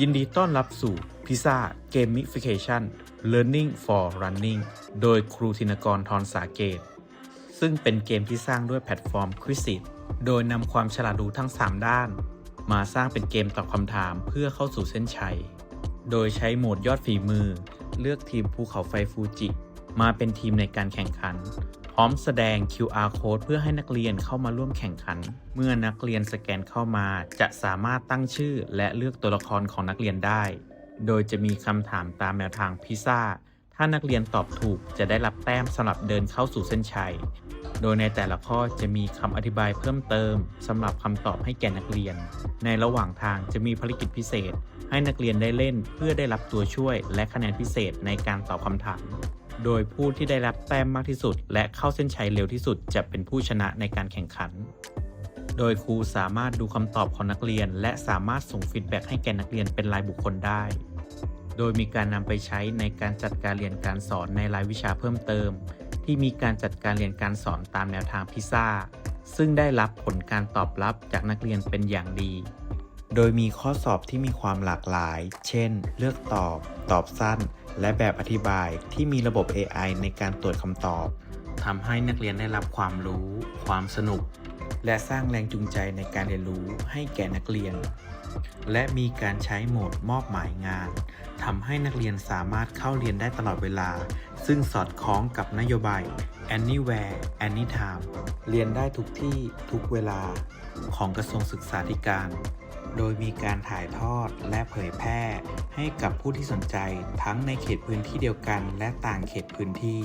ยินดีต้อนรับสู่พิซซ่า Gamification Learning for Running โดยครูธินกรทรสาเกต ซึ่งเป็นเกมที่สร้างด้วยแพลตฟอร์ม Quizit โดยนำความฉลาดรู้ทั้ง 3 ด้าน มาสร้างเป็นเกมตอบคำถามเพื่อเข้าสู่เส้นชัย โดยใช้โหมดยอดฝีมือ เลือกทีมภูเขาไฟฟูจิ มาเป็นทีมในการแข่งขัน ร้อมแสดง QR code เพื่อให้นักเรียนเข้ามาร่วมแข่งขัน เมื่อนักเรียนสแกนเข้ามาจะสามารถตั้งชื่อและเลือกตัวละครของนักเรียนได้ โดยจะมีคำถามตามแนวทางพิซซ่า ถ้านักเรียนตอบถูกจะได้รับแต้มสำหรับเดินเข้าสู่เส้นชัย โดยในแต่ละข้อจะมีคำอธิบายเพิ่มเติมสำหรับคำตอบให้แก่นักเรียน ในระหว่างทางจะมีภารกิจพิเศษ ให้นักเรียนได้เล่นเพื่อได้รับตัวช่วยและคะแนนพิเศษในการตอบคำถาม โดยผู้ที่ได้รับแต้มมากที่สุด และเข้าเส้นชัยเร็วที่สุดจะเป็นผู้ชนะในการแข่งขัน โดยครูสามารถดูคำตอบของนักเรียน และสามารถส่งฟีดแบ็กให้แก่นักเรียนเป็นรายบุคคลได้ โดยมีการนำไปใช้ในการจัดการเรียนการสอนในรายวิชาเพิ่มเติม ที่มีการจัดการเรียนการสอนตามแนวทางพิซซ่าซึ่งได้รับผลการตอบรับจากนักเรียนเป็นอย่างดี โดยมีข้อสอบที่มีความหลากหลาย เช่น เลือกตอบ ตอบสั้น และแบบอธิบายที่มีระบบ AI ในการตรวจคำตอบทำให้นักเรียนได้รับความรู้ ความสนุก และสร้างแรงจูงใจในการเรียนรู้ให้แก่นักเรียน และมีการใช้โหมดมอบหมายงานทำให้นักเรียนสามารถเข้าเรียนได้ตลอดเวลา ซึ่งสอดคล้องกับนโยบาย Anywhere Anytime เรียนได้ทุกที่ทุกเวลาของกระทรวงศึกษาธิการ โดยมีการถ่ายทอดและเผยแพร่ ให้กับผู้ที่สนใจทั้งในเขตพื้นที่เดียวกัน และต่างเขตพื้นที่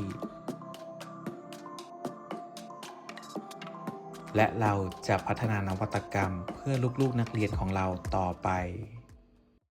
และเราจะพัฒนานวัตกรรมเพื่อลูกๆนักเรียนของเราต่อไป